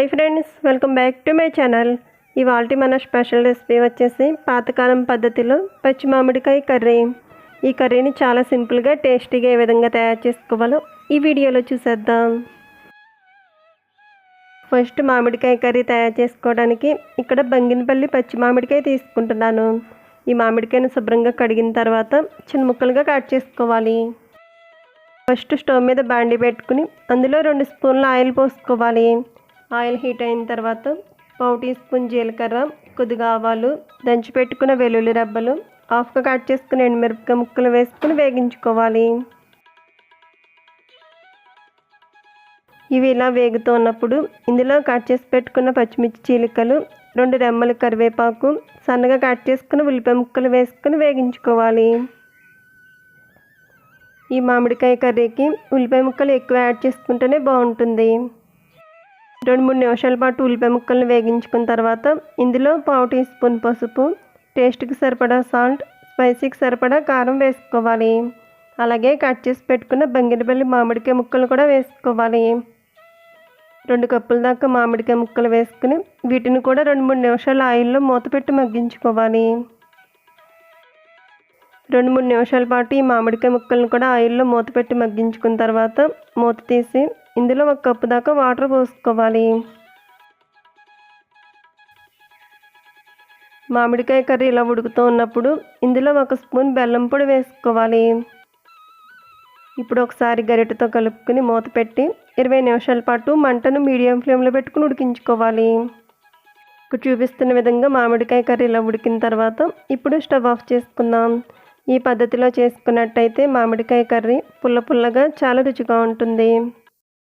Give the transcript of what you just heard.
Hi friends welcome back to my channel ఇవాళ మన special recipe వచ్చేసి పాతకాలం పద్ధతిలో పచ్చి మామిడికాయ కర్రీ. ఈ కర్రీని చాలా సింపుల్గా టేస్టీగా ఏ విధంగా తయారు చేసుకోవాలో ఈ వీడియోలో చూసేద్దాం. ఫస్ట్ మామిడికాయ కర్రీ తయారు చేసుకోవడానికి ఇక్కడ బంగినపల్లి పచ్చి మామిడికాయ తీసుకుంటున్నాను. ఈ మామిడికాయను శుభ్రంగా కడిగిన తర్వాత చిన్న ముక్కలుగా కట్ చేసుకోవాలి. ఫస్ట్ స్టవ్ మీద బాండి పెట్టుకుని అందులో రెండు స్పూన్ల ఆయిల్ పోసుకోవాలి. ఆయిల్ హీట్ అయిన తర్వాత పావు టీ స్పూన్ జీలకర్ర కొద్దిగా ఆవాలు దంచి పెట్టుకున్న వెల్లుల్లి రబ్బలు హాఫ్గా కట్ చేసుకుని ఎండుమిరపకాయ ముక్కలు వేసుకుని వేగించుకోవాలి. ఇవి ఇలా వేగుతూ ఉన్నప్పుడు ఇందులో కట్ చేసి పెట్టుకున్న పచ్చిమిర్చి చీలికలు రెండు రెమ్మల కరివేపాకు సన్నగా కట్ చేసుకుని ఉల్లిపాయ ముక్కలు వేసుకుని వేగించుకోవాలి. ఈ మామిడికాయ కర్రీకి ఉల్లిపాయ ముక్కలు ఎక్కువ యాడ్ చేసుకుంటేనే బాగుంటుంది. రెండు మూడు నిమిషాల పాటు ఉల్లిపాయ ముక్కలను వేగించుకున్న తర్వాత ఇందులో పావు టీ స్పూన్ పసుపు టేస్ట్కి సరిపడా సాల్ట్ స్పైసీకి సరిపడా కారం వేసుకోవాలి. అలాగే కట్ చేసి పెట్టుకున్న బంగినపల్లి మామిడికాయ ముక్కలు కూడా వేసుకోవాలి. రెండు కప్పుల దాకా మామిడికాయ ముక్కలు వేసుకుని వీటిని కూడా రెండు మూడు నిమిషాలు ఆయిల్లో మూత పెట్టి మగ్గించుకోవాలి. రెండు మూడు నిమిషాల పాటు ఈ మామిడికాయ ముక్కలను కూడా ఆయిల్లో మూత పెట్టి మగ్గించుకున్న తర్వాత మూత తీసి ఇందులో ఒక కప్పు దాకా వాటర్ పోసుకోవాలి. మామిడికాయ కర్రీ ఇలా ఉడుకుతూ ఉన్నప్పుడు ఇందులో ఒక స్పూన్ బెల్లం పొడి వేసుకోవాలి. ఇప్పుడు ఒకసారి గరిటెతో కలుపుకుని మూత పెట్టి ఇరవై నిమిషాల పాటు మంటను మీడియం ఫ్లేమ్లో పెట్టుకుని ఉడికించుకోవాలి. ఇక్కడ చూపిస్తున్న విధంగా మామిడికాయ కర్రీ ఇలా ఉడికిన తర్వాత ఇప్పుడు స్టవ్ ఆఫ్ చేసుకుందాం. ఈ పద్ధతిలో చేసుకున్నట్టయితే మామిడికాయ కర్రీ పుల్ల పుల్లగా చాలా రుచిగా ఉంటుంది.